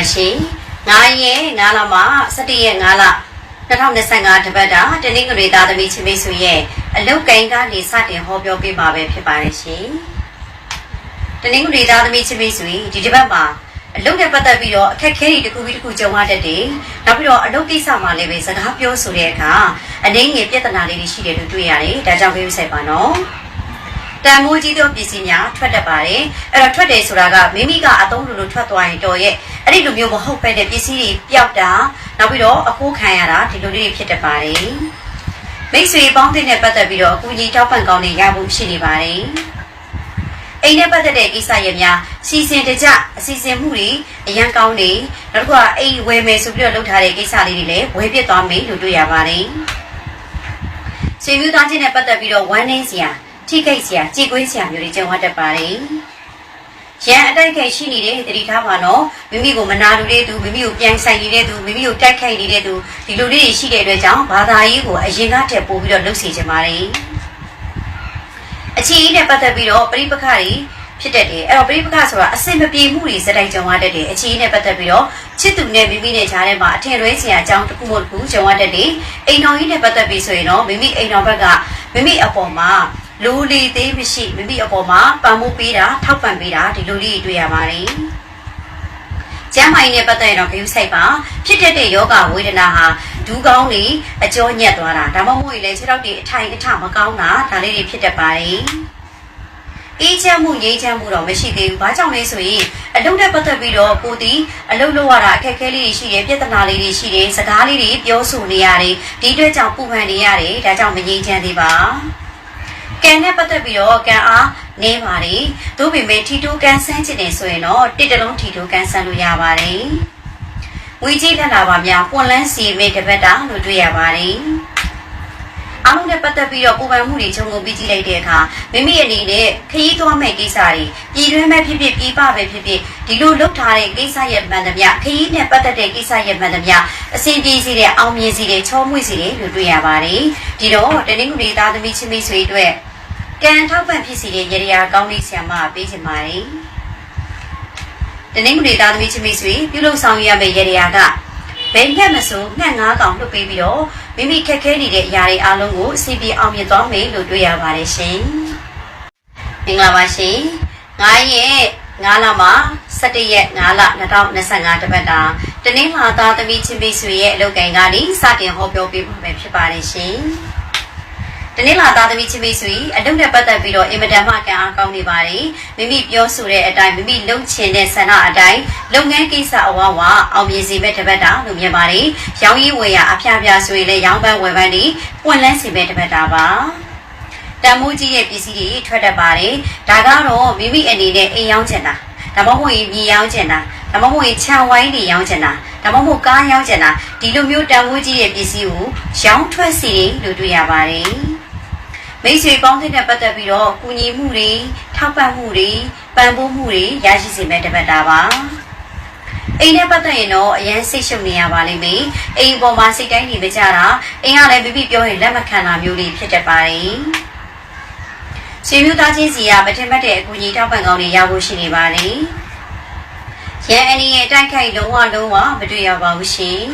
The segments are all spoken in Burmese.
ပါရှင်9ရက်9လမှ17ရက်9လ2025တပတ်တာတနင်္ဂနွေသားသမီးချင်းမိတ်ဆွေရဲ့အလုတ်ကိုင်းကနေစတင်ဟောပြောပေးမှာပဲဖြစ်ပါတယ်ရှင်တနင်္ဂနွေသားသမီးချင်းမိတ်ဆွေဒီတစ်ပတ်မှာအလုတ်နဲ့ပတ်သက်ပြီးတော့အခက်အခဲတွေတစ်ခုပြီးတစ်ခုကြုံရတတ်တယ်နောက်ပြီးတော့အလုတ်ကိစ္စမှာလည်းပဲစကားပြောဆိုတဲ့အခါအနေငယ်ပြဿနာလေးတွေရှိတယ်လို့တွေ့ရတယ်ဒါကြောင့်ပြေးဆိုင်ပါနော် တန်မိုးကြီးသောပစ္စည်းများထွက်တတ်ပါတယ်အဲ့တော့ထွက်တယ်ဆိုတာကမိမိကအသုံးလိုလိုထွက်သွားရင်တော်ရဲ့အဲ့ဒီလိုမျိုးမဟုတ်ပဲတဲ့ပစ္စည်းတွေပျောက်တာနောက်ပြီးတော့အခိုးခံရတာဒီလိုလေးတွေဖြစ်တတ်ပါတယ်မိတ်ဆွေပေါင်းတဲ့နဲ့ပတ်သက်ပြီးတော့အကူအညီတောက်ပံ့ကောင်းတွေရဖို့ရှိနေပါတယ်အိမ်နဲ့ပတ်သက်တဲ့ကိစ္စရပ်များစီစဉ်တကြအစီအစဉ်မှုတွေအရန်ကောင်းနေနောက်တစ်ခုကအိမ်ဝယ်မယ်ဆိုပြီးတော့လုပ်ထားတဲ့ကိစ္စလေးတွေလည်းဝယ်ပြစ်သွားမယ်လို့တွေ့ရပါတယ်ဆွေမျိုးသားချင်းနဲ့ပတ်သက်ပြီးတော့ဝမ်းနည်းစရာ ထိခိုက်စရာကြေကွေးစရာမျိုးတွေကြုံရတတ်ပါတယ်။ရန်အတိုက်ခိုက်ရှိနေတဲ့တတိထားပါတော့မိမိကိုမနာလိုတဲ့သူမိမိကိုပြန်ဆိုင်နေတဲ့သူမိမိကိုတိုက်ခိုက်နေတဲ့သူဒီလိုလေးတွေရှိတဲ့အတွက်ကြောင့်ဘာသာရေးကိုအရင်ကတည်းပို့ပြီးတော့လှုပ်စီကြပါတယ်။အခြေအနဲ့ပတ်သက်ပြီးတော့ပြိပခါတွေဖြစ်တတ်တယ်အဲ့တော့ပြိပခါဆိုတာအစင်မပြေမှုတွေစတိုက်ကြုံရတတ်တယ်အခြေအနဲ့ပတ်သက်ပြီးတော့ချစ်သူနဲ့မိမိနဲ့ကြားထဲမှာအထင်လွဲစရာအကြောင်းတစ်ခုမှတစ်ခုကြုံရတတ်တယ်အိမ်တော်ကြီးနဲ့ပတ်သက်ပြီးဆိုရင်တော့မိမိအိမ်တော်ဘက်ကမိမိအပေါ်မှာ လူလီသေးမရှိမိမိအပေါ်မှာပံမိုးပေးတာထောက်ပံ့ပေးတာဒီလိုလေးတွေ့ရပါတယ်။ကျမ်းမိုင်းနဲ့ပတ်သက်ရင်တော့ဂရုစိုက်ပါဖြစ်တတ်တဲ့ယောဂဝေဒနာဟာဒူးကောင်းတွေအကျောညက်သွားတာဒါမှမဟုတ်ရင်လည်းခြေထောက်တွေအထိုင်အထမကောင်းတာဒါလေးတွေဖြစ်တတ်ပါတယ်။အေးချမ်းမှုငြိမ်းချမ်းမှုတော့မရှိသေးဘူး။ဘာကြောင့်လဲဆိုရင်အလုပ်နဲ့ပတ်သက်ပြီးတော့ကိုတီအလုပ်လုပ်ရတာအခက်အခဲလေးတွေရှိတယ်ပြဿနာလေးတွေရှိတယ်စကားလေးတွေပြောဆိုနေရတယ်ဒီအတွက်ကြောင့်ပူပန်နေရတယ်ဒါကြောင့်မငြိမ်းချမ်းသေးပါ။ ကန်နဲ့ပတ်သက်ပြီးတော့ကန်အားနေပါတယ်။သို့ပေမဲ့ထီတိုးကန်ဆန်းချင်တယ်ဆိုရင်တော့တစ်တလုံးထီတိုးကန်ဆန်းလို့ရပါတယ်။ဝီကြီးလက်လာပါများပွန်လန်းစီမေတပတ်တာလို့တွေ့ရပါတယ်။အားလုံးနဲ့ပတ်သက်ပြီးတော့ပူပန်မှုတွေခြုံငုံပြီးကြည့်လိုက်တဲ့အခါမိမိအနေနဲ့ခရီးသွားမဲ့ကိစ္စတွေပြည်တွင်းမဲ့ဖြစ်ဖြစ်ပြည်ပပဲဖြစ်ဖြစ်ဒီလိုလုပ်ထားတဲ့ကိစ္စရဲ့မှန်သမျှခရီးနဲ့ပတ်သက်တဲ့ကိစ္စရဲ့မှန်သမျှအစဉ်ပြေစီတဲ့အောင်မြင်စီတဲ့ချောမွေ့စီတဲ့လို့တွေ့ရပါတယ်။ဒီတော့တနင်္ဂနွေသားသမီးချင်းမိတ်ဆွေတို့ ကံထောက်ပံ့ဖြစ်စီတဲ့ရေရာကောင်းလေးဆရာမပေးချင်ပါတယ်။တနင်္ဂနွေသားသမီးချင်းမိတ်ဆွေပြုလုပ်ဆောင်ရမယ့်ရေရာကဘယ်ညက်မဆိုငှက်ငါးကောင်လွတ်ပေးပြီးတော့မိမိခက်ခဲနေတဲ့အရာတွေအားလုံးကိုအစီအပြေအောင်မြင်သွားမယ်လို့တွေ့ရပါတယ်ရှင်။မင်္ဂလာပါရှင်။9ရက်9လမှ17ရက်9လ2025တပတ်တာတနင်္လာသားသမီးချင်းမိတ်ဆွေရဲ့အလုပ်ကိုင်ကနေစတင်ဟောပြောပေးမှာဖြစ်ပါတယ်ရှင်။ တနင်္လာသားသမီးချင်းမိတ်ဆွေအလုပ်နဲ့ပတ်သက်ပြီးတော့အင်မတန်မှကံအားကောင်းနေပါတယ်မိမိပြောဆိုတဲ့အတိုင်းမိမိလုပ်ချင်တဲ့ဆန္ဒအတိုင်းလုပ်ငန်းကိစ္စအဝဝအောင်မြင်စေမဲ့တပတ်တာလို့မြင်ပါတယ်ရောင်းရည်ဝယ်ရအဖျားဖျားဆိုရင်လည်းရောင်းပန်းဝယ်ပန်းတွေပွင့်လန်းစေမဲ့တပတ်တာပါတန်မိုးကြီးရဲ့ပစ္စည်းတွေထွက်တတ်ပါတယ်ဒါကတော့မိမိအနေနဲ့အိမ်ရောင်းချင်တာဒါမှမဟုတ်ရင်မြေရောင်းချင်တာဒါမှမဟုတ်ရင်ခြံဝိုင်းတွေရောင်းချင်တာဒါမှမဟုတ်ကားရောင်းချင်တာဒီလိုမျိုးတန်မိုးကြီးရဲ့ပစ္စည်းကိုရောင်းထွက်စီလို့တွေ့ရပါတယ် မိတ်ဆွေပေါင်းတဲ့နဲ့ပတ်သက်ပြီးတော့ကူညီမှုတွေထောက်ပံ့မှုတွေပံ့ပိုးမှုတွေရရှိစေမဲ့တပတ်တာပါအိမ်နဲ့ပတ်သက်ရင်တော့အရန်စိတ်ရှုပ်နေရပါလိမ့်မယ်အိမ်ပေါ်မှာစိတ်တိုင်းနေမကြတာအိမ်ကလည်းမိမိပြောရင်လက်မခံတာမျိုးလေးဖြစ်တတ်ပါတယ်ဆွေမျိုးသားချင်းစီကမထင်မှတ်တဲ့အကူအညီထောက်ပံ့ကောင်းတွေရဖို့ရှိနေပါတယ်ရန်အနီရဲ့တိုက်ခိုက်လုံးဝလုံးဝမတွေ့ရပါဘူးရှင်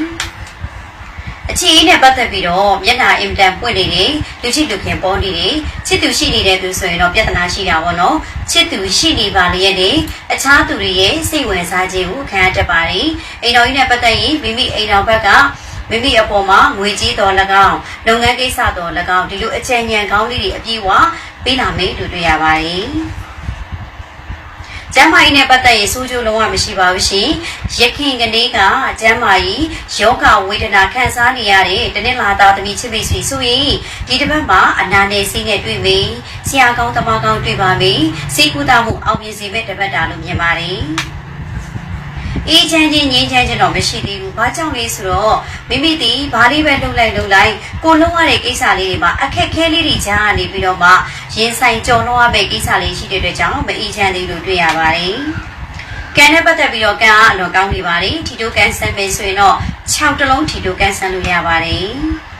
အခြေအနေနဲ့ပတ်သက်ပြီးတော့မျက်နှာအင်တန်ပွင့်နေတယ်လူချစ်လူခင်ပေါ်နေတယ်ချစ်သူရှိနေတဲ့သူဆိုရင်တော့ပြဿနာရှိတာပေါ့နော်ချစ်သူရှိနေပါလေရဲ့နေအခြားသူတွေရဲ့စိတ်ဝင်စားခြင်းကိုခံရတတ်ပါတယ်အိမ်တော်ကြီးနဲ့ပတ်သက်ရင်မိမိအိမ်တော်ဘက်ကမိမိအပေါ်မှာငွေကြီးတော်၎င်းလုပ်ငန်းကိစ္စတော်၎င်းဒီလိုအကြံဉာဏ်ကောင်းလေးတွေအပြည့်အဝပေးလာမယ်လို့တွေ့ရပါတယ် ကျမ်းမာရေးနဲ့ပတ်သက်ရင်စိုးကျိုးလုံးဝမရှိပါဘူးရှင်။ရခင်ကလေးကကျမ်းမာရေးယောဂဝေဒနာခံစားနေရတဲ့တနင်္လာသားသမီးချစ်မိတ်ဆွေဆိုရင်ဒီတစ်ပတ်မှာအနာနယ်စိနဲ့တွေ့ပြီ။ဆရာကောင်းတမကောင်းတွေ့ပါပြီ။စိတ်ကူးတာမှုအောင်မြင်စေမဲ့တစ်ပတ်တာလို့မြင်ပါတယ်။ အေးချမ်းချင်းငြိမ်းချမ်းချင်းတော့မရှိသေးဘူး။ဘာကြောင့်လဲဆိုတော့မိမိဒီဘာလေးပဲလှုပ်လိုက်လှုပ်လိုက်ကိုလုံးရတဲ့ကိစ္စလေးတွေမှာအခက်ခဲလေးတွေကြားကနေပြီးတော့မှရင်ဆိုင်ကြုံလုံးရမယ့်ကိစ္စလေးရှိတဲ့အတွက်ကြောင့်မအေးချမ်းသေးလို့တွေ့ရပါတယ်။ကံနဲ့ပတ်သက်ပြီးတော့ကံအားအလွန်ကောင်းနေပါတယ်။ထီတိုကန်ဆန်မယ်ဆိုရင်တော့6တလုံးထီတိုကန်ဆန်လို့ရပါတယ်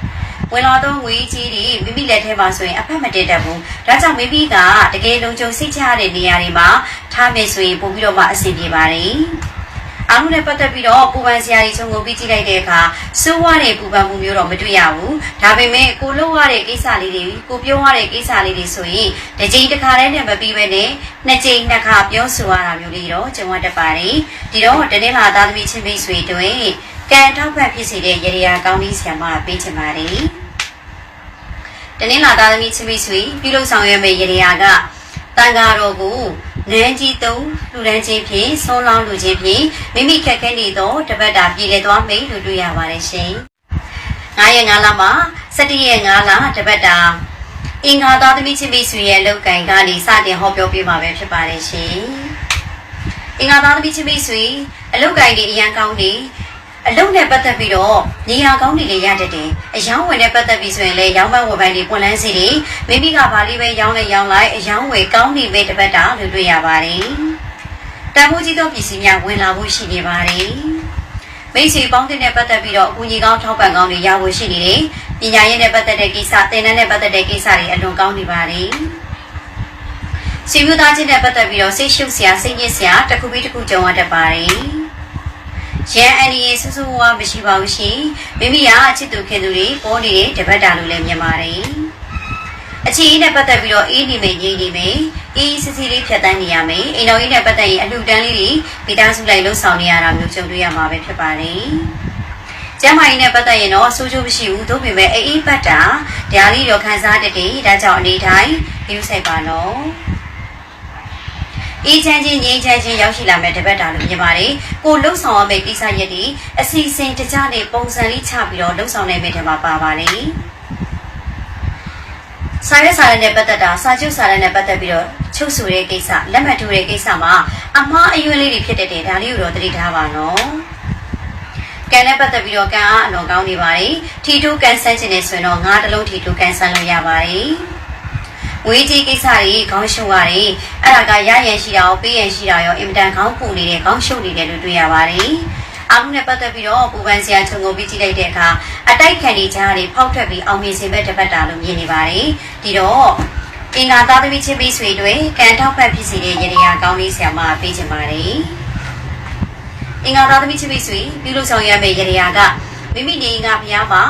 ။ဝင်လာတော့ငွေကြီးတွေမိမိလက်ထဲမှာဆိုရင်အဖက်မတည့်တတ်ဘူး။ဒါကြောင့်မိမိကတကယ်လုံးကြုံစိတ်ချရတဲ့နေရာတွေမှာထားမယ်ဆိုရင်ပို့ပြီးတော့မှအဆင်ပြေပါတယ်။ အားလုံးနဲ့ပတ်သက်ပြီးတော့ပူပန်စရာတွေခြုံငုံပြီးကြည့်လိုက်တဲ့အခါစိုးဝါတဲ့ပူပန်မှုမျိုးတော့မတွေ့ရဘူးဒါပေမဲ့ကိုလှုပ်ရတဲ့ကိစ္စလေးတွေကိုပြောရတဲ့ကိစ္စလေးတွေဆိုရင်တစ်ကြိမ်တစ်ခါတည်းနဲ့မပြီးပဲနဲ့နှစ်ကြိမ်နှစ်ခါပြောဆိုရတာမျိုးလေးတော့ကြုံရတတ်ပါတယ်ဒီတော့တနေ့လာသားသမီးချင်းမိတ်ဆွေတွေကံထောက်ပံ့ဖြစ်စေတဲ့ရေရာကောင်းလေးဆရာမပေးချင်ပါတယ်တနေ့လာသားသမီးချင်းမိတ်ဆွေပြုလုပ်ဆောင်ရမယ့်ရေရာက တန်ဃာတော်ကိုနန်းကြီးသုံးလူရန်ချင်းဖြင့်ဆုံးလောင်းလူချင်းဖြင့်မိမိခက်ခဲနေသောတပတ်တာပြည်လဲသွားမိလို့တွေ့ရပါတယ်ရှင်။9ရက်9လမှာ17ရက်9လတပတ်တာအင်္ဂါသားသမီးချင်းမိတ်ဆွေရဲ့လောက်ကင်ကနေစတင်ဟောပြောပြမှာပဲဖြစ်ပါတယ်ရှင်။အင်္ဂါသားသမီးချင်းမိတ်ဆွေအလောက်ကင်တွေအရန်ကောင်းနေ အလုံးနဲ့ပတ်သက်ပြီးတော့နေရာကောင်းတွေလည်းရတတ်တယ်။အယောင်းဝယ်နဲ့ပတ်သက်ပြီးဆိုရင်လည်းရောင်းပန်းဝယ်ပိုင်းတွေပွန်လန်းစီတွေမိမိကဘာလေးပဲရောင်းလဲရောင်းလိုက်အယောင်းဝယ်ကောင်းနေပဲတစ်ပတ်တာလို့တွေ့ရပါတယ်။တန်ဖိုးကြီးသောပစ္စည်းများဝင်လာဖို့ရှိနေပါတယ်။မိတ်ဆွေပေါင်းတဲ့နဲ့ပတ်သက်ပြီးတော့အကူကြီးကောင်းထောက်ပံ့ကောင်းတွေရဖို့ရှိနေတယ်။ပညာရေးနဲ့ပတ်သက်တဲ့ကိစ္စ၊သင်တန်းနဲ့ပတ်သက်တဲ့ကိစ္စတွေအလွန်ကောင်းနေပါတယ်။စီမျိုးသားချင်းနဲ့ပတ်သက်ပြီးတော့စိတ်ရှုပ်စရာစိတ်ညစ်စရာတစ်ခုပြီးတစ်ခုကြုံရတတ်ပါတယ်။ ရန်အန်ဒီရဲ့ဆူဆူဝါမရှိပါဘူးရှင်မိမိကအချစ်သူခင်သူတွေပေါ်နေတဲ့တပတ်တာလို့လည်းမြင်ပါတယ်အချီအေးနဲ့ပတ်သက်ပြီးတော့အေးနေမယ်ရေးနေမယ်အေးစစ်စစ်လေးဖြတ်တန်းနေရမယ်အိမ်တော်ကြီးနဲ့ပတ်သက်ရင်အလှူဒန်းလေးတွေမိသားစုလိုက်လှုပ်ဆောင်နေရတာမျိုးကြုံတွေ့ရမှာပဲဖြစ်ပါတယ်ကျမ်းမာရေးနဲ့ပတ်သက်ရင်တော့ဆိုးကျိုးမရှိဘူးသို့ပေမဲ့အေးအေးပတ်တာဒါလေးတော့ခံစားတတ်တယ်ဒါကြောင့်အနေတိုင်းယူဆိုင်ပါနော် အေးချမ်းချင်းငြိမ်းချမ်းချင်းရောက်ရှိလာမဲ့တပတ်တာလို့မြင်ပါတယ်။ကိုလှုပ်ဆောင်ရမယ့်ကိစ္စရက်တွေအစီအစဉ်တကြနဲ့ပုံစံလေးချပြီးတော့လှုပ်ဆောင်နိုင်မယ့်ထဲမှာပါပါတယ်။စာရွက်စာတမ်းနဲ့ပတ်သက်တာစာချုပ်စာတမ်းနဲ့ပတ်သက်ပြီးတော့ချုပ်ဆိုတဲ့ကိစ္စလက်မှတ်ထိုးတဲ့ကိစ္စမှာအမှားအယွင်းလေးတွေဖြစ်တတ်တယ်ဒါလေးကိုတော့သတိထားပါနော်။ကန်နဲ့ပတ်သက်ပြီးတော့ကန်အားအလွန်ကောင်းနေပါတယ်။ထီတိုးကန်ဆန်းခြင်းနဲ့ဆိုရင်တော့ငါးတလုံးထီတိုးကန်ဆန်းလို့ရပါတယ်။ ဝေးကြီးကိစ္စတွေခေါင်းရှုပ်ရတယ်အဲ့ဒါကရရန်ရှိတာရောပေးရန်ရှိတာရောအင်မတန်ခေါင်းပူနေတဲ့ခေါင်းရှုပ်နေတယ်လို့တွေ့ရပါတယ်အားလုံးနဲ့ပတ်သက်ပြီးတော့ပူပန်စရာခြုံငုံပြီးကြည့်လိုက်တဲ့အခါအတိုက်ခံနေကြရတဲ့ဖောက်ထွက်ပြီးအောင်မြင်စေမဲ့တစ်ပတ်တာလို့မြင်နေပါတယ်ဒီတော့အင်္ဂါသားသမီးချင်းပြီးဆွေတွေကံထောက်ဖက်ဖြစ်စီတဲ့ရေရာကောင်းလေးဆရာမပေးချင်ပါတယ်အင်္ဂါသားသမီးချင်းပြီးဆွေပြုလို့ဆောင်ရမယ့်ရေရာကမိမိနေငါဖျားမှာ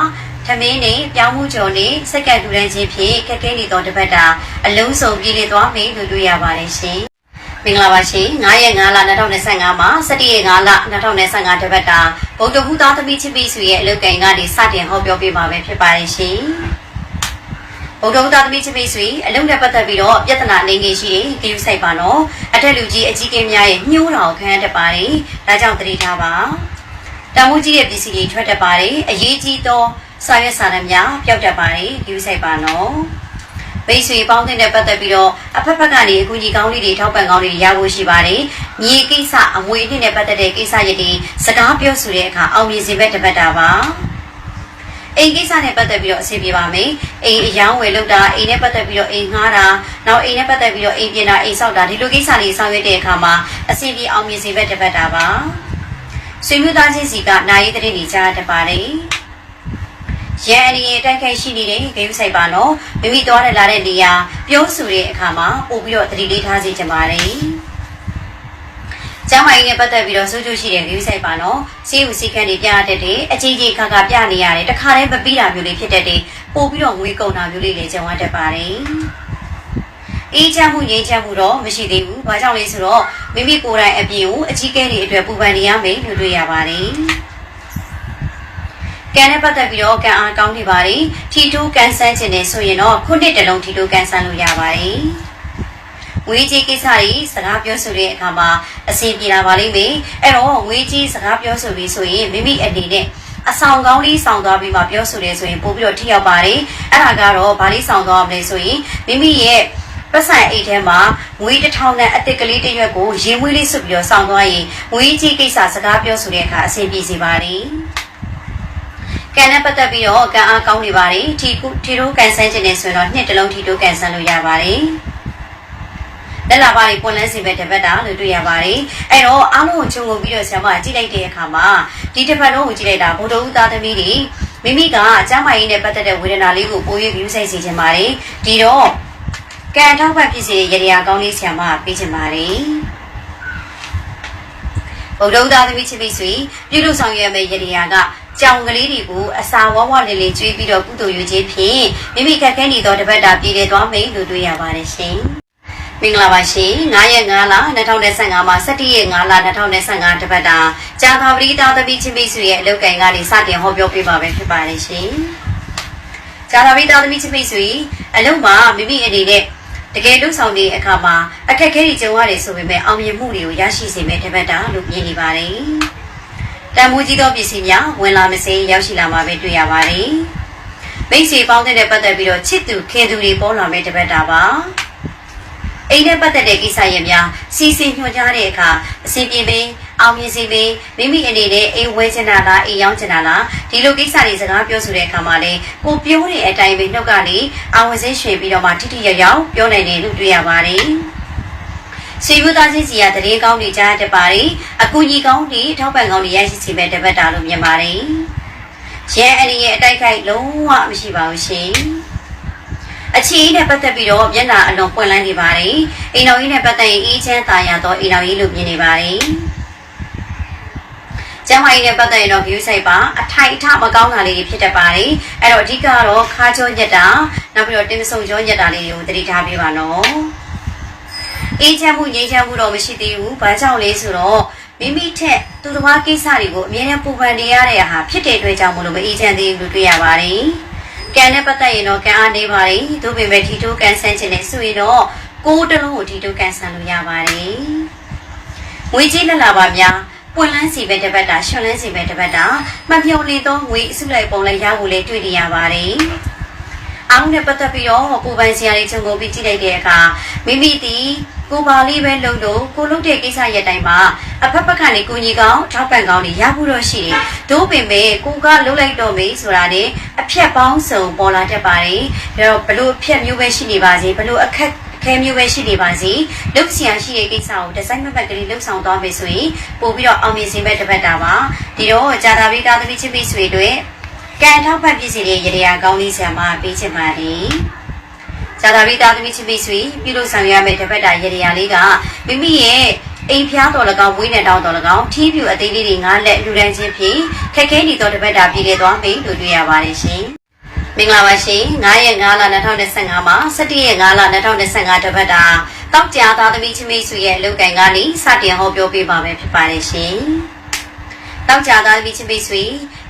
သမင်းနဲ့ပြောင်းမှုကြော်နဲ့စက္ကန့်တူတန်းချင်းဖြင့်ခက်ခဲနေသောတစ်ပတ်တာအလုံးစုံပြည့်နေသွားမယ်လို့တွေ့ရပါတယ်ရှင်။မင်္ဂလာပါရှင်။9ရက်9လ2025မှာ17ရက်9လ2025တစ်ပတ်တာဗုဒ္ဓဟူသားသမီးချင်းပြီးဆွေရဲ့အလုတ်ကင်ကနေစတင်ဟောပြောပေးမှာပဲဖြစ်ပါတယ်ရှင်။ဗုဒ္ဓဟူသားသမီးချင်းပြီးဆွေအလုံးနဲ့ပတ်သက်ပြီးတော့ပြဿနာအနေငယ်ရှိတယ်ကြည့်ဆိုင်ပါနော်။အထက်လူကြီးအကြီးကင်းများရဲ့ညှိုးတော်ခံရတတ်ပါတယ်။ဒါကြောင့်သတိထားပါ။တန်ဖိုးကြီးရဲ့ပစ္စည်းတွေထွက်တတ်ပါတယ်။အရေးကြီးသော စာရွက်စာတမ်းများပျောက်တတ်ပါတယ်ယူဆိုင်ပါနော်မိတ်ဆွေပေါင်းတဲ့ပတ်သက်ပြီးတော့အဖက်ဖက်ကနေအကူကြီးကောင်းလေးတွေထောက်ပံ့ကောင်းလေးတွေရဖို့ရှိပါတယ်မြေကိစ္စအမွေအနှစ်နဲ့ပတ်သက်တဲ့ကိစ္စရည်တွေစကားပြောဆိုတဲ့အခါအောင်မြင်စေဘက်တစ်ပတ်တာပါအိမ်ကိစ္စနဲ့ပတ်သက်ပြီးတော့အဆင်ပြေပါမယ်အိမ်အယောင်းဝယ်လုပ်တာအိမ်နဲ့ပတ်သက်ပြီးတော့အိမ်ငှားတာနောက်အိမ်နဲ့ပတ်သက်ပြီးတော့အိမ်ပြင်တာအိမ်ဆောက်တာဒီလိုကိစ္စတွေဆောင်ရွက်တဲ့အခါမှာအဆင်ပြေအောင်မြင်စေဘက်တစ်ပတ်တာပါဆွေမျိုးသားချင်းစီကနိုင်ရေးတဲ့နေကြတတ်ပါတယ် ရန်အရီရဲ့တိုက်ခိုက်ရှိနေတဲ့ဂိမ်းဆိုင်ပါနော်မိမိသွားတဲ့လာတဲ့နေရာပြောဆိုတဲ့အခါမှာပို့ပြီးတော့သတိလေးထားစေချင်ပါတယ်ကျမ်းမာရေးနဲ့ပတ်သက်ပြီးတော့စိုးကျိုးရှိတဲ့ဂိမ်းဆိုင်ပါနော်စီးဦးစီးခန်းတွေပြရတတ်တယ်အကြီးကြီးခါခါပြနေရတယ်တခါတည်းမပြီးတာမျိုးလေးဖြစ်တတ်တယ်ပို့ပြီးတော့ငွေကုန်တာမျိုးလေးလည်းကြုံရတတ်ပါတယ်အေးချမ်းမှုငြိမ်းချမ်းမှုတော့မရှိသေးဘူး။ဘာကြောင့်လဲဆိုတော့မိမိကိုယ်တိုင်အပြင်ကိုအကြီးကဲတွေအတွက်ပူပန်နေရမယ်လို့တွေ့ရပါတယ်။ ကံနဲ့ပတ်သက်ပြီးတော့ကံအားကောင်းနေပါတယ်ထီတိုးကန်ဆန်းခြင်းနဲ့ဆိုရင်တော့ခုနှစ်တလုံးထီတိုးကန်ဆန်းလို့ရပါတယ်ငွေကြီးကိစ္စကြီးစကားပြောဆိုတဲ့အခါမှာအဆင်ပြေလာပါလိမ့်မယ်အဲ့တော့ငွေကြီးစကားပြောဆိုပြီးဆိုရင်မိမိအနေနဲ့အဆောင်ကောင်းလေးဆောင်သွားပြီးမှပြောဆိုတယ်ဆိုရင်ပို့ပြီးတော့ထိရောက်ပါတယ်အဲ့ဒါကတော့ဗာလေးဆောင်သွားရမလဲဆိုရင်မိမိရဲ့ပတ်စံအိတ်ထဲမှာငွေတစ်ထောင်နဲ့အသစ်ကလေးတစ်ရွက်ကိုရေမွေးလေးစွပ်ပြီးတော့ဆောင်သွားရင်ငွေကြီးကိစ္စစကားပြောဆိုတဲ့အခါအဆင်ပြေစေပါတယ် ကံနဲ့ပတ်သက်ပြီးတော့ကံအားကောင်းနေပါတယ်ထီကုထီတိုးကန်ဆန်းခြင်းနဲ့ဆိုရင်တော့နှစ်တလုံးထီတိုးကန်ဆန်းလို့ရပါတယ်လက်လာပါလေးပွန်လန်းစီပဲတစ်ပတ်တာလို့တွေ့ရပါတယ်အဲ့တော့အားလုံးကိုခြုံငုံပြီးတော့ဆရာမကြည့်လိုက်တဲ့အခါမှာဒီတစ်ပတ်လုံးကိုကြည့်လိုက်တာဗုဒ္ဓဦးသားသမီးတွေမိမိကအကျမ်းမာရေးနဲ့ပတ်သက်တဲ့ဝေဒနာလေးကိုပို၍ယူဆိုင်စေချင်ပါတယ်ဒီတော့ကံထောက်ပံ့ဖြစ်စေတဲ့ရရကောင်းလေးဆရာမပေးချင်ပါတယ် ဗုဒ္ဓသားသမီးချစ်မိတ်ဆွေပြုလုပ်ဆောင်ရမယ့်ရည်ရည်ကကြောင်ကလေးတွေကိုအစာဝဝလေးလေးကျွေးပြီးတော့ကုသိုလ်ယူခြင်းဖြင့်မိမိခက်ခဲနေသောတပတ်တာပြည်လည်သွားမယ်လို့တွေ့ရပါတယ်ရှင်။မင်္ဂလာပါရှင်။9ရက်5လ2025မှာ17ရက်5လ2025တပတ်တာကြာသာပတိသားသမီးချစ်မိတ်ဆွေရဲ့အလုပ်ကိုင်ကနေစတင်ဟောပြောပေးပါမယ်ဖြစ်ပါတယ်ရှင်။ကြာသာပတိသားသမီးချစ်မိတ်ဆွေအလုပ်မှာမိမိအနေနဲ့ တကယ်လှုပ်ဆောင်တဲ့အခါမှာအခက်အခဲတွေကြုံရတယ်ဆိုပေမဲ့အောင်မြင်မှုတွေကိုရရှိစေမယ့်တပတ်တာလို့မြင်နေပါတယ်။တန်ဖိုးကြီးသောပစ္စည်းများဝင်လာမစေရောက်ရှိလာမှာပဲတွေ့ရပါတယ်။မိတ်ဆွေပေါင်းတဲ့ပတ်သက်ပြီးတော့ချစ်သူခင်သူတွေပေါ်လာမယ့်တပတ်တာပါ။ အိမ်နဲ့ပတ်သက်တဲ့ကိစ္စရပ်များစီစဉ်ညွှန်ကြားတဲ့အခါအစီပြေပင်အောင်မြင်စေပင်မိမိအနေနဲ့အိမ်ဝဲချင်တာလားအိမ်ရောက်ချင်တာလားဒီလိုကိစ္စတွေစကားပြောဆိုတဲ့အခါမှာလေကိုပြောတဲ့အတိုင်းပဲနှုတ်ကနေအောင်ဝင်စေရွှေပြီးတော့မှတိတိယရောက်ပြောနိုင်တယ်လို့တွေ့ရပါတယ်။စီဘူးသားချင်းစီကတရေကောင်းတွေကြားတတ်ပါတယ်။အကူကြီးကောင်းတွေထောက်ပံ့ကောင်းတွေရရှိစီမဲ့တပတ်တာလို့မြင်ပါတယ်။ရဲအရင်ရဲ့အတိုက်ခိုက်လုံးဝမရှိပါဘူးရှင်။ အခြေအနေနဲ့ပတ်သက်ပြီးတော့မျက်နှာအလွန်ပွင့်လန်းနေပါတယ်။အိမ်တော်ကြီးနဲ့ပတ်သက်ရင်အေးချမ်းသာရသောအိမ်တော်ကြီးလို့မြင်နေပါတယ်။ကျမ်းမာရေးနဲ့ပတ်သက်ရင်တော့ view site ပါအထိုက်အထမကောင်းတာလေးတွေဖြစ်တတ်ပါတယ်။အဲ့တော့အဓိကတော့ခါကြောညက်တာနောက်ပြီးတော့တင်မဆုံကြောညက်တာလေးတွေကိုသတိထားပေးပါနော်။အေးချမ်းမှုငြိမ်းချမ်းမှုတော့မရှိသေးဘူး။ဘာကြောင့်လဲဆိုတော့မိမိထက်သူတစ်ပါးကိစ္စတွေကိုအမြဲတမ်းပူပန်နေရတဲ့ဟာဖြစ်တဲ့အတွက်ကြောင့်မလို့မအေးချမ်းသေးဘူးလို့တွေ့ရပါတယ်။ ကံနဲ့ပတ်သက်ရင်တော့ကံအားနေပါတယ်။သို့ပေမဲ့ထီတိုးကန်ဆန်းခြင်းနဲ့ဆိုရင်တော့ကိုယ်တလုံးကိုထီတိုးကန်ဆန်းလို့ရပါတယ်။ငွေကြီးလက်လာပါများပွင့်လန်းစီပဲတစ်ပတ်တာရွှွန်လန်းစီပဲတစ်ပတ်တာမပြုံနေသောငွေအစုလိုက်ပုံလိုက်ရဖို့လည်းတွေ့နေရပါတယ်။အားလုံးနဲ့ပတ်သက်ပြီးတော့ကိုပိုင်ဆရာလေးချုပ်ကိုပြီးကြည့်လိုက်တဲ့အခါမိမိသည် ကိုပါလေးပဲလုံလို့ကိုလုပ်တဲ့ကိစ္စရက်တိုင်းမှာအဖက်ဖက်ကနေကိုကြီးကောင်းထောက်ပံ့ကောင်းတွေရဖို့တော့ရှိတယ်။တို့ပင်ပဲကိုကလှုပ်လိုက်တော့မေးဆိုတာနဲ့အဖြက်ပေါင်းစုံပေါ်လာတတ်ပါတယ်။ဒါတော့ဘလို့အဖြက်မျိုးပဲရှိနေပါစေဘလို့အခက်ခဲမျိုးပဲရှိနေပါစေလုတ်ဆရာရှိတဲ့ကိစ္စကိုဒီဇိုင်းမမက်ကလေးလုတ်ဆောင်သွားမယ်ဆိုရင်ပို့ပြီးတော့အောင်မြင်စေမဲ့တစ်ပတ်တာပါဒီတော့ဂျာတာဘီသားသမီးချင်းမိတ်ဆွေတွေကံထောက်ဖက်ပြည်စီတဲ့ရေရာကောင်းလေးဆရာမပေးချင်ပါတယ် ဂျာတာဘီသားသမီးချင်းမိတ်ဆွေပြုလို့ဆောင်ရမယ့်တစ်ပတ်တာရေရာလေးကမိမိရဲ့အိမ်ဖျားတော်၎င်းဝိနေတောင်းတော်၎င်းထီးပြူအသေးလေးတွေငါးလက်လူဒန်းချင်းဖြင့်ခက်ခဲနေသောတစ်ပတ်တာပြည်လေသွားမယ်လို့တွေ့ရပါတယ်ရှင်မင်္ဂလာပါရှင်9ရက်5လ2025မှာ17ရက်5လ2025တပတ်တာတောက်ကြသားသမီးချင်းမိတ်ဆွေရဲ့အလုပ်ကိုင်ကနေစတင်ဟောပြောပေးပါမယ်ဖြစ်ပါတယ်ရှင် တောက်ကြသားသမီးချင်းမိတ်ဆွေ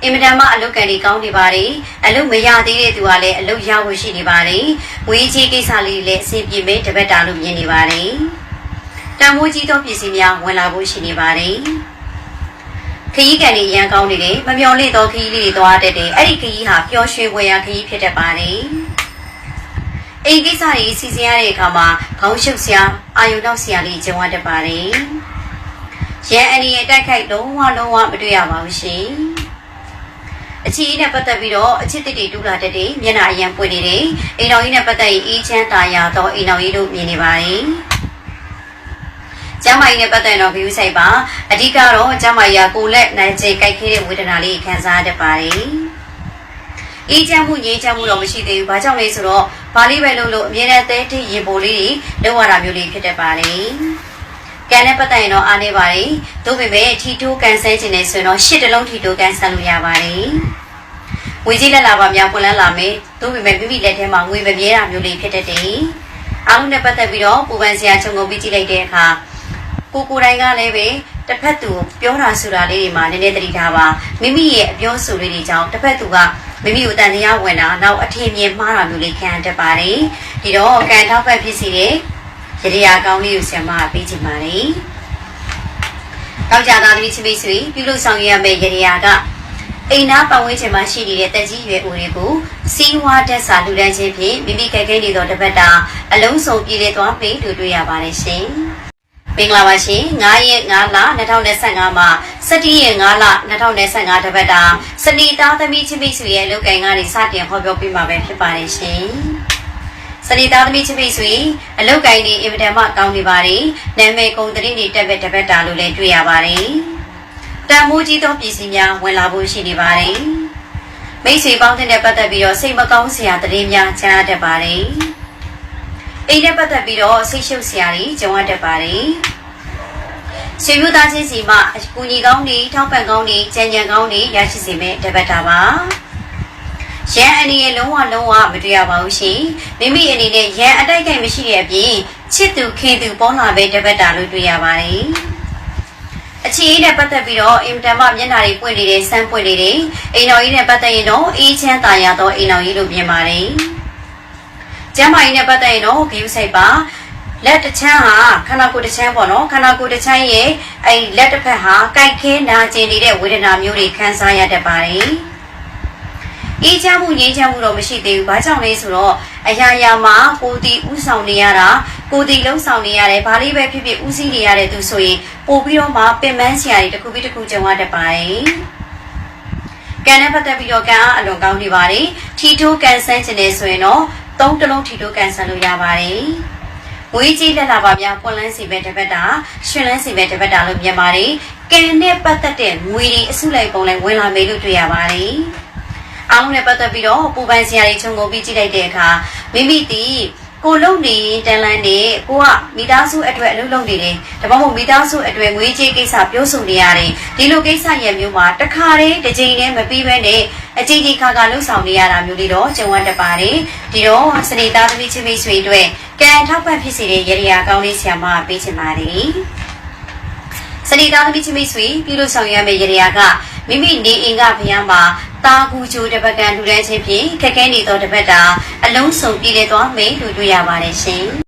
အင်မတန်မှအလုပ်ကန်တွေကောင်းနေပါတယ်အလုပ်မရသေးတဲ့သူကလည်းအလုပ်ရဖို့ရှိနေပါတယ်ငွေကြီးကိစ္စလေးလည်းအဆင်ပြေမဲ့တပတ်တာလို့မြင်နေပါတယ်တန်မိုးကြီးသောပစ္စည်းများဝင်လာဖို့ရှိနေပါတယ်ခရီးကန်တွေရန်ကောင်းနေတယ်မမျော်လင့်သောခရီးလေးတွေသွားတတ်တယ်အဲ့ဒီခရီးဟာပျော်ရွှင်ဝယ်ရခရီးဖြစ်တတ်ပါတယ်အိမ်ကိစ္စတွေစီစဉ်ရတဲ့အခါမှာခေါင်းရှုပ်စရာအာယုံတော့စရာလေးကြုံရတတ်ပါတယ် ရန်အန်ဒီရဲ့တိုက်ခိုက်လုံးဝလုံးဝမတွေ့ရပါဘူးရှင်အချီနဲ့ပတ်သက်ပြီးတော့အချစ်တစ်တွေတူလာတတ်တယ်မျက်နှာအရန်ပွင့်နေတယ်အိမ်တော်ကြီးနဲ့ပတ်သက်ရင်အေးချမ်းသာယာသောအိမ်တော်ကြီးတို့မြင်နေပါတယ်ကျမ်းမာရေးနဲ့ပတ်သက်တော့ view site ပါအဓိကတော့ကျမ်းမာရေးကကိုလက်နိုင်ချေကြိုက်ခဲတဲ့ဝေဒနာလေးခံစားတတ်ပါတယ်အေးချမ်းမှုငြိမ်းချမ်းမှုတော့မရှိသေးဘူး။ဘာကြောင့်လဲဆိုတော့ဘာလေးပဲလုပ်လို့အမြဲတမ်းတဲတိရင်ပိုလေးတွေလောက်ရတာမျိုးလေးဖြစ်တတ်ပါတယ်။ ကန်နဲ့ပတ်သက်ရင်တော့အားနေပါတယ်။သို့ပေမဲ့ထီတိုးကန်ဆယ်ခြင်းနဲ့ဆိုရင်တော့ရှစ်တလုံးထီတိုးကန်ဆယ်လို့ရပါတယ်။ငွေကြီးလက်လာပါများပွန်လန်းလာမယ်။သို့ပေမဲ့မိမိလက်ထဲမှာငွေမမြဲတာမျိုးလေးဖြစ်တတ်တယ်။အားလုံးနဲ့ပတ်သက်ပြီးတော့ပူပန်စရာခြုံငုံပြီးကြည့်လိုက်တဲ့အခါကိုကိုတိုင်းကလည်းပဲတစ်ဖက်သူပြောတာဆိုတာလေးတွေမှာနည်းနည်းသတိထားပါမိမိရဲ့အပြောဆိုလေးတွေကြောင့်တစ်ဖက်သူကမိမိကိုတန်တရားဝင်တာနောက်အထင်မြင်မှားတာမျိုးလေးခံတတ်ပါတယ်ဒီတော့ကံထောက်ဖက်ဖြစ်စီတဲ့ ရရာကောင်းလေးကိုဆရာမပေးချင်ပါတယ်တောက်ကြသားသမီးချမိတ်ဆွေပြုလို့ဆောင်ရမယ့်ရရာကအိမ်နာပတ်ဝန်းကျင်မှာရှိနေတဲ့တက်ကြီးရွယ်ဦးတွေကိုစီးဝါးတက်စာလူတန်းချင်းဖြင့်မိမိခိုက်ခဲနေသောတပတ်တာအလုံးစုံပြည်လေသွားပြီလို့တွေ့ရပါတယ်ရှင်မင်္ဂလာပါရှင်9ရက်5လ2025မှာ17ရက်5လ2025တပတ်တာစနေသားသမီးချင်းမိတ်ဆွေရဲ့လုပ်ကိုင်ကနေစတင်ဟောပြောပေးမှာပဲဖြစ်ပါတယ်ရှင် စနေသားသမီးချင်းမိတ်ဆွေအလုပ်ကိုင်နေအင်မတန်မှကောင်းနေပါတယ်နာမည်ကုန်တရင်တွေတက်ပဲတပတ်တာလို့လည်းတွေ့ရပါတယ်တန်မိုးကြီးသောပြည်စည်းများဝင်လာဖို့ရှိနေပါတယ်မိတ်ဆွေပေါင်းတဲ့ပတ်သက်ပြီးတော့စိတ်မကောင်းစရာတရင်များကြားရတတ်ပါတယ်အိမ်နဲ့ပတ်သက်ပြီးတော့ဆိတ်ရှုပ်စရာတွေကြုံရတတ်ပါတယ်။ဆွေမျိုးသားချင်းစီမှအကူညီကောင်းတွေထောက်ပံ့ကောင်းတွေကြံကြံကောင်းတွေရရှိစေမယ့်တပတ်တာပါ ရန်အနေနဲ့လုံးဝလုံးဝမတွေ့ရပါဘူးရှင်မိမိအနေနဲ့ရန်အတိုက်ခိုက်မရှိတဲ့အပြင်ချစ်သူခင်သူပေါလာပဲတပတ်တာလို့တွေ့ရပါတယ်အခြေအေးနဲ့ပတ်သက်ပြီးတော့အင်တန်မှမျက်နှာတွေပွင့်နေတဲ့စမ်းပွင့်နေတယ်အိမ်တော်ကြီးနဲ့ပတ်သက်ရင်တော့အေးချမ်းသာရသောအိမ်တော်ကြီးလို့မြင်ပါတယ်ကျမ်းမာရေးနဲ့ပတ်သက်ရင်တော့ဂိူးဆိုင်ပါလက်တစ်ချမ်းဟာခန္ဓာကိုယ်တစ်ချမ်းပေါ့နော်ခန္ဓာကိုယ်တစ်ချမ်းရဲ့အဲလက်တစ်ဖက်ဟာကြိုက်ခဲနာကျင်နေတဲ့ဝေဒနာမျိုးတွေခံစားရတတ်ပါတယ် အေးချမ်းမှုငြိမ်းချမ်းမှုတော့မရှိသေးဘူး။ဘာကြောင့်လဲဆိုတော့အရာရာမှာကိုယ်တီဥဆောင်နေရတာကိုယ်တီလုံးဆောင်နေရတယ်။ဘာလေးပဲဖြစ်ဖြစ်ဥစည်းနေရတဲ့သူဆိုရင်ပို့ပြီးတော့မှပင်ပန်းစရာတွေတစ်ခုပြီးတစ်ခုကြုံရတတ်ပါတယ်။ကံနဲ့ပတ်သက်ပြီးတော့ကံအားအလွန်ကောင်းနေပါတယ်။ထီတိုးကန်ဆန်းခြင်းနေဆိုရင်တော့သုံးတလုံးထီတိုးကန်ဆန်းလို့ရပါတယ်။ဝေးကြီးလက်လာပါများပွန်လန်းစီပဲတစ်ပတ်တာရှင်လန်းစီပဲတစ်ပတ်တာလို့မြင်ပါတယ်။ကံနဲ့ပတ်သက်တဲ့ငွေတွေအစုလိုက်ပုံလိုက်ဝင်လာမယ်လို့တွေ့ရပါတယ်။ အားလုံးနဲ့ပတ်သက်ပြီးတော့ပူပန်စရာတွေခြုံငုံပြီးကြည့်လိုက်တဲ့အခါမိမိတီကိုလုံနေတန်လန်းနေကိုကမိသားစုအတွက်အလုပ်လုပ်နေတယ်ဒါမှမဟုတ်မိသားစုအတွက်ငွေကြေးကိစ္စပြောဆိုနေရတယ်ဒီလိုကိစ္စရဲ့မျိုးမှာတစ်ခါတည်းတစ်ချိန်တည်းမပြီးဘဲနဲ့အကြီးကြီးခါခါလှုပ်ဆောင်နေရတာမျိုးလေးတော့ကြုံရတတ်ပါတယ်ဒီတော့စနေသားသမီးချင်းမိတ်ဆွေအတွက်ကံထောက်ပံ့ဖြစ်စေတဲ့ရရကောင်းလေးဆရာမပေးချင်ပါတယ်စနေသားသမီးချင်းမိတ်ဆွေပြုလို့ဆောင်ရမယ့်ရရက မိမိနေအိမ်ကဘုရားမှာတာကူချိုတပတ်ကန်ထူတဲ့ချင်းဖြင့်ခက်ခဲနေသောတပတ်တာအလုံးစုံပြည်လေသွားမယ်လို့တွေ့ရပါတယ်ရှင်